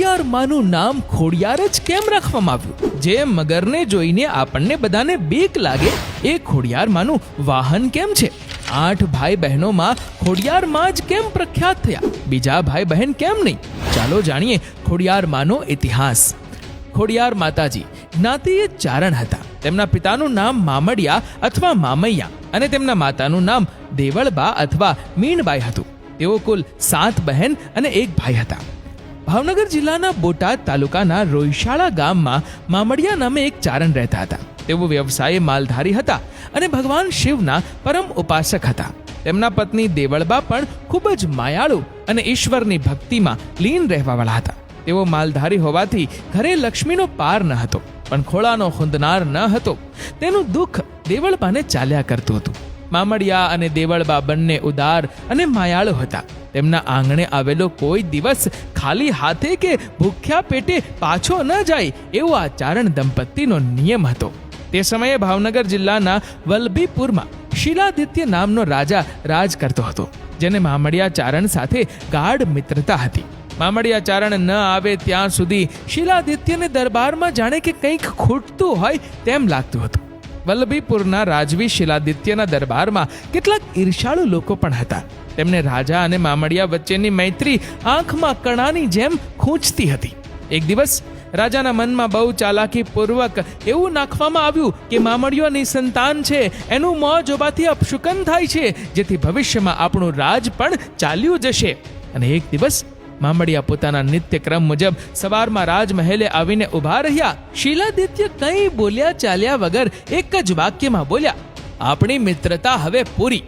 ખોડિયાર માનું નામ ખોડિયાર જ કેમ રાખવામાં આવ્યું? જે મગરને જોઈને આપણને બધાને બીક લાગે, એ ખોડિયાર માનું વાહન કેમ છે? આઠ ભાઈ બહેનોમાં ખોડિયાર માં જ કેમ પ્રખ્યાત થયા? બીજા ભાઈ બહેન કેમ નહીં? ચાલો જાણીએ ખોડિયાર માનો ઇતિહાસ. ખોડિયાર માતાજી જ્ઞાતિએ ચારણ હતા. તેમના પિતાનું નામ મામડિયા અથવા મામૈયા અને તેમના માતાનું નામ દેવળબા અથવા મીણબાઈ હતું. તેઓ કુલ સાત બહેન અને એક ભાઈ હતા. ભાવનગર જિલ્લાના બોટાદ તાલુકાના રોયશાળા ગામમાં મામડિયા નામે એક ચારણ રહેતા હતા. તેઓ વ્યવસાયે માલધારી હતા અને ભગવાન શિવના પરમ ઉપાસક હતા. તેમના પત્ની દેવળબા પણ ખૂબ જ માયાળુ અને ઈશ્વરની ભક્તિમાં લીન રહેવાવાળા હતા. તેઓ માલધારી હોવાથી ઘરે લક્ષ્મીનો પાર ન હતો, પણ ખોળાનો ખૂંદનાર ન હતો. તેનું દુઃખ દેવળબાને ચાલ્યા કરતું હતું. મામડિયા અને દેવળબા બંને ઉદાર અને માયાળુ હતા. તેમના આંગણે આવેલો કોઈ દિવસ ખાલી હાથે કે ભૂખ્યા પેટે પાછો ન જાય એવો આ દંપતીનો નિયમ હતો. તે સમયે ભાવનગર જિલ્લાના વલ્લભીપુરમાં શિલાદિત્ય નામનો રાજા રાજ કરતો હતો, જેને મામડિયા ચારણ સાથે ગાઢ મિત્રતા હતી. મામડિયા ચારણ ન આવે ત્યાં સુધી શિલાદિત્યને દરબારમાં જાણે કે કંઈક ખૂટતું હોય તેમ લાગતું હતું. વલ્લભીપુરના રાજવી શિલાદિત્યના દરબારમાં કેટલાક ઈર્ષાળુ લોકો પણ હતા. તેમને રાજા અને મામડિયા વચ્ચેની મૈત્રી આંખમાં કણાની જેમ ખૂંચતી હતી. એક દિવસ રાજાના મનમાં બહુ ચાલાકી પૂર્વક એવું નાખવામાં આવ્યું કે મામડિયોની સંતાન છે, એનું મોં જોવાથી અપશુકન થાય છે, જેથી ભવિષ્યમાં આપણું રાજ પણ ચાલ્યું જશે. અને એક દિવસ મામડિયા પોતાના નિત્યક્રમ મુજબ સવારમાં રાજમહેલે આવીને ઊભા રહ્યા. શીલાદિત્ય કંઈ બોલ્યા ચાલ્યા વગર એક જ વાક્યમાં બોલ્યા, આપણી મિત્રતા હવે પૂરી.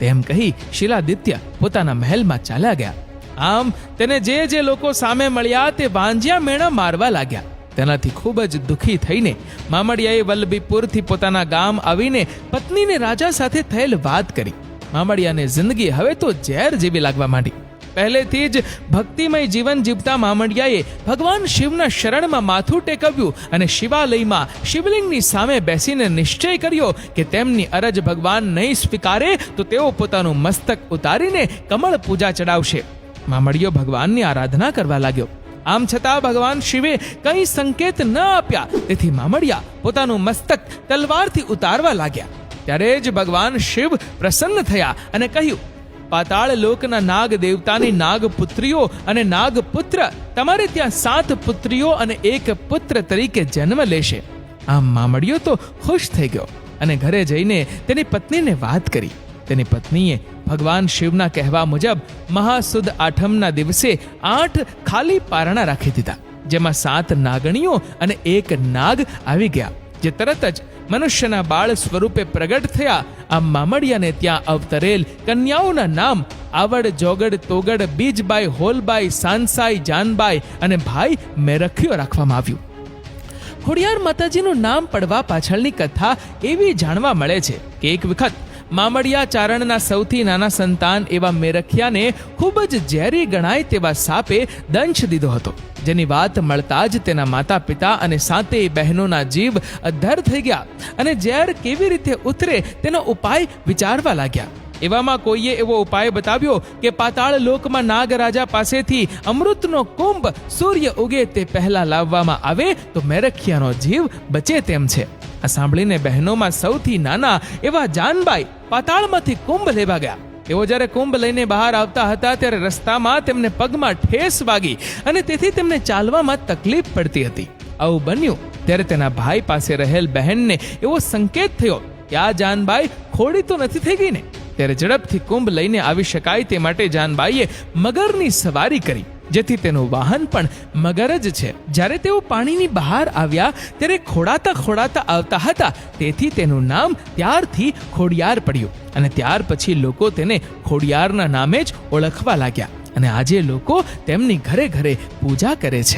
તેમ કહી શિલાદિત્ય પોતાના મહેલમાં ચાલ્યા ગયા. આમ તેને જે જે લોકો સામે મળ્યા તે વાંજ્યા મેણા મારવા લાગ્યા. તેનાથી ખૂબ જ દુઃખી થઈને મામડિયાએ વલ્લભીપુરથી પોતાના ગામ આવીને પત્નીને રાજા સાથે થયેલ વાત કરી. મામડિયાને જિંદગી હવે તો ઝેર જેવી લાગવા માંડી. પહેલેથી જ ભક્તિમય જીવન જીવતા મામડિયાએ ભગવાન શિવના શરણમાં માથું ટેકવ્યું અને શિવાલયમાં શિવલિંગની સામે બેસીને નિશ્ચય કર્યો કે તેમની અરજ ભગવાન નહીં સ્વીકારે તો તેઓ પોતાનું મસ્તક ઉતારીને કમળ પૂજા ચડાવશે. મામડિયો ભગવાનની આરાધના કરવા લાગ્યો. આમ છતાં ભગવાન શિવે કંઈ સંકેત ન આપ્યા. તેથી મામડિયા પોતાનું મસ્તક તલવારથી ઉતારવા લાગ્યા. ત્યારે જ ભગવાન શિવ પ્રસન્ન થયા અને કહ્યું પાતાળ લોકના નાગ દેવતાની નાગ પુત્રીઓ અને નાગ પુત્ર તમારે ત્યાં સાત પુત્રીઓ અને એક પુત્ર તરીકે જન્મ લેશે. આમ મામડિયો તો ખુશ થઈ ગયો અને ઘરે જઈને તેની પત્નીને વાત કરી. તેની પત્નીએ ભગવાન શિવના કહેવા મુજબ મહાસુદ આઠમના દિવસે આઠ ખાલી પારણા રાખી દીધા, જેમાં સાત નાગણીઓ અને એક નાગ આવી ગયા. જે તરત જ મનુષ્યના બાળ સ્વરૂપે પ્રગટ થયા આ મામડિયાને ત્યાં અવતરેલ કન્યાઓના નામ આવડ, જોગડ, તોગડ, બીજબાઈ, હોલબાઈ સાંસાઈ જાનબાઈ અને ભાઈ મેરખ્યો રાખવામાં આવ્યું. ખોડિયાર માતાજીનું નામ પડવા પાછળની કથા એવી જાણવા મળે છે કે એક વખત મામડિયા ચારણના સૌથી નાના સંતાન એવા મેરખિયાને ખૂબ જ ઝેરી ગણાય તેવા સાપે દંશ દીધો હતો. જેની વાત મળતા જ તેના માતા પિતા અને સાતેય બહેનોના જીવ અદ્ધર થઈ ગયા અને ઝેર કેવી રીતે ઉતરે તેનો ઉપાય વિચારવા લાગ્યા. એવામાં કોઈએ એવો ઉપાય બતાવ્યો કે પાતાળ લોકમાં નાગરાજા પાસેથી અમૃતનો કુંભ સૂર્ય ઉગે તે પહેલા લાવવામાં આવે તો મેરખિયાનો જીવ બચે તેમ છે. આ સાંભળીને બહેનોમાં સૌથી નાના એવા જાનબાઈ પાતાળમાંથી કુંભ લેવા ગયા. તેઓ જ્યારે કુંભ લઈને બહાર આવતા હતા ત્યારે રસ્તામાં તેમને પગમાં ઠેસ વાગી અને તેથી તેમને ચાલવામાં તકલીફ પડતી હતી. આવું બન્યું ત્યારે તેના ભાઈ પાસે રહેલ બહેનને એવો સંકેત થયો કે આ જાનબાઈ ખોડી તો નથી થઈ ગઈ ને. ત્યારે ઝડપથી કુંભ લઈને આવી શકાય તે માટે જાનબાઈએ મગરની સવારી કરી. જેથી તેનું વાહન પણ મગર જ છે. જ્યારે તેઓ પાણીની બહાર આવ્યા, ત્યારે ખોડાતા ખોડાતા આવતા હતા. તેથી તેનું નામ ત્યારથી ખોડિયાર પડ્યું અને ત્યાર પછી લોકો તેને ખોડિયારના નામે જ ઓળખવા લાગ્યા અને આજે લોકો તેમની ઘરે ઘરે પૂજા કરે છે.